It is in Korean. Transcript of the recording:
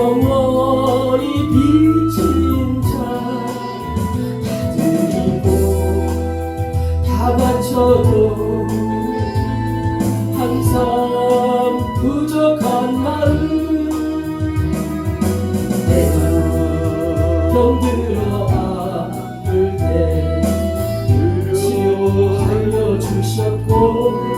영원히 비친 자 다들이고 다 바쳐도 항상 부족한 마음. 내가 병들어 아플 때 치유하여 주셨고